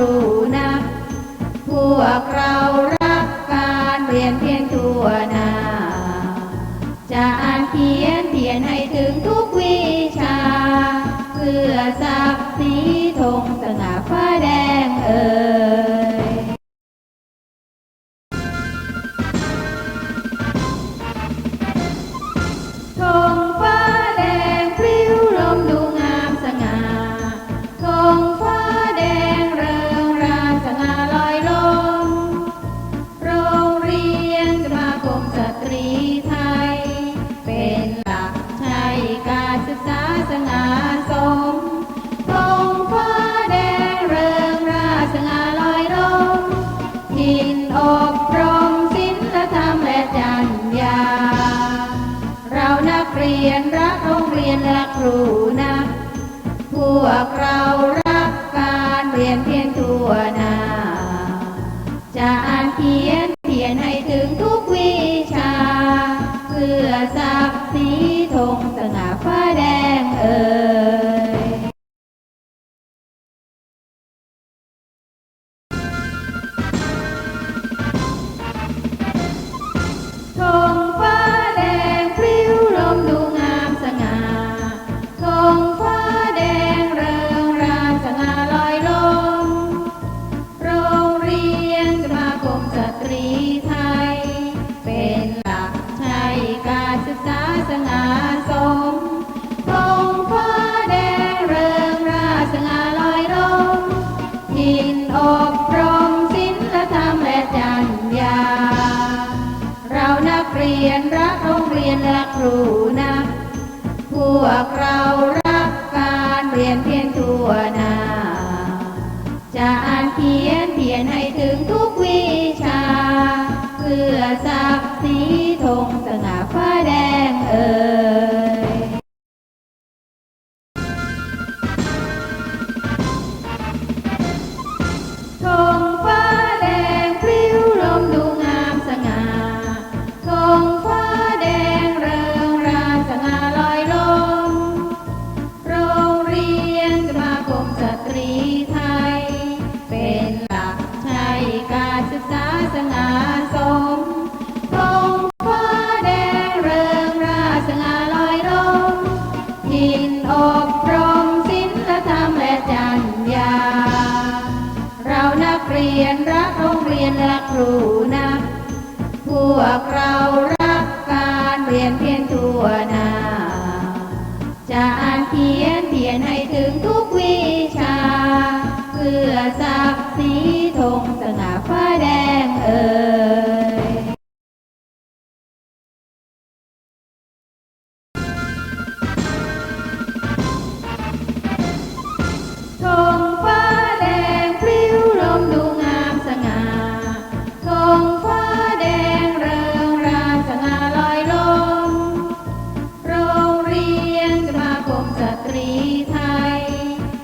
รูนะพวกเรารักการเรียนเพียงตัวนาจะอ่านเขียนเพียนให้ถึงทุกวิชา เพื่อศักสีธงสง่าฟ้าแดงเอ่ย อบรมศิลธรรมและจัญญา เรานักเรียนรักโรงเรียนและครูนะ พวกเรา รักครูนะ พวกเรา วกเรา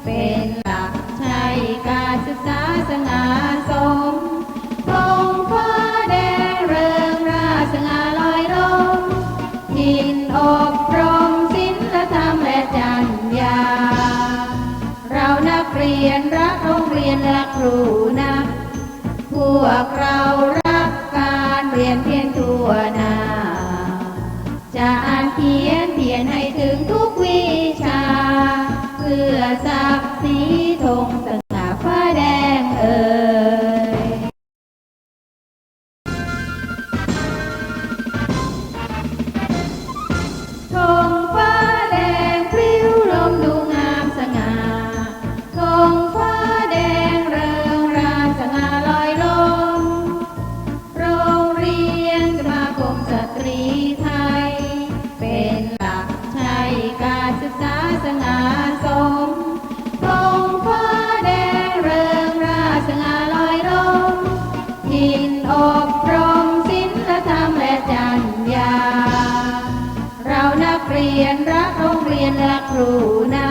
เป็นหลักใช้การศึกษาสง่าสมธงฟ้าดงเริงราสงาลอยลมทินอบรมศิลธรรมและจัญญา เรานักเรียนรักโรงเรียนและครูนะพวเรารักการเรียนเพียรทั่วน้าจะอ่านเขียนเพียนให้ถึงทุกวี พื่อศักดิ์ศรีธง เรียนรักโรงเรียนรักครูนะ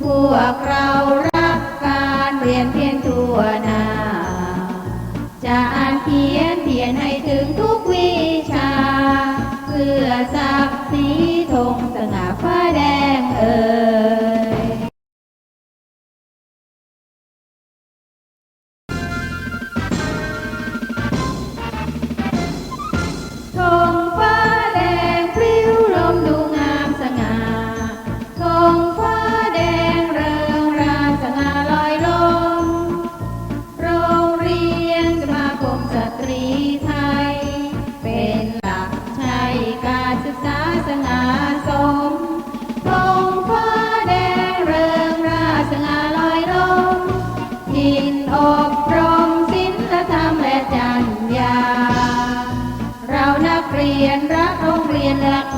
พวกเรารักการเรียนเพียงทัวนาจะอ่านเขียนเพียนให้ถึงทุกวิชา เพื่อศักสีธงสง่าฟ้าแดงเอ่ย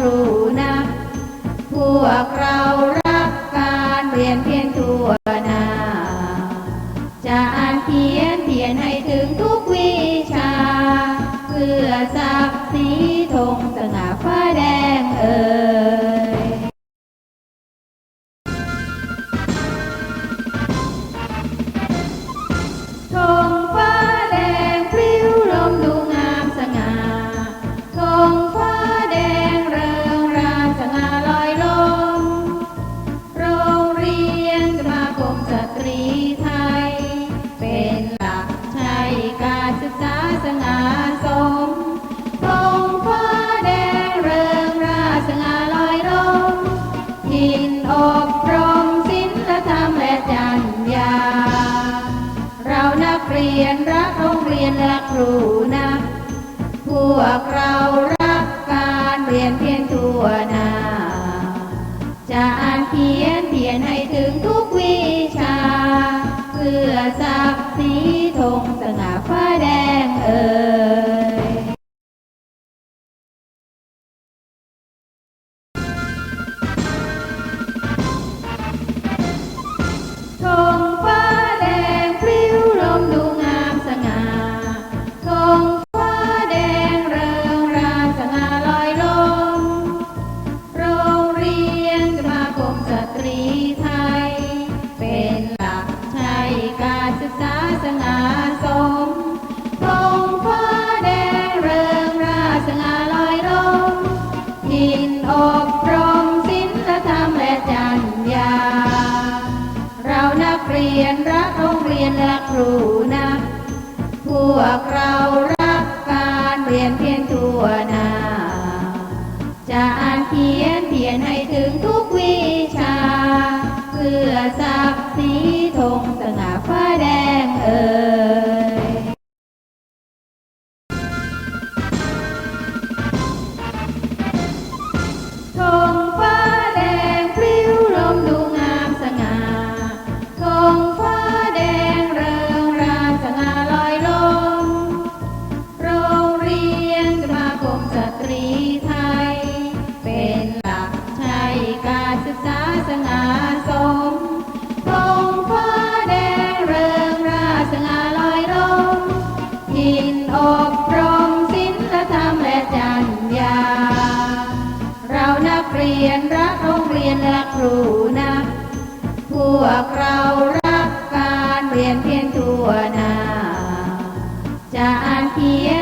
ครูนะ พวกเรารักการเรียนเพียนตัวนาจะอ่านเขียนเพียนให้ถึงทุกวิชา เพื่อศักสีธง วกเรารักการเรียนเพียนตัวนาจะอ่านเขียนเพียนให้ถึงทุกวิชา เพื่อศักดิ์ศรีธงสง่าฟ้าแดงเออ รู้นะ พวกเรา วกเรารักการเรียนเพียนตัวหน้าจะอ่านเพียง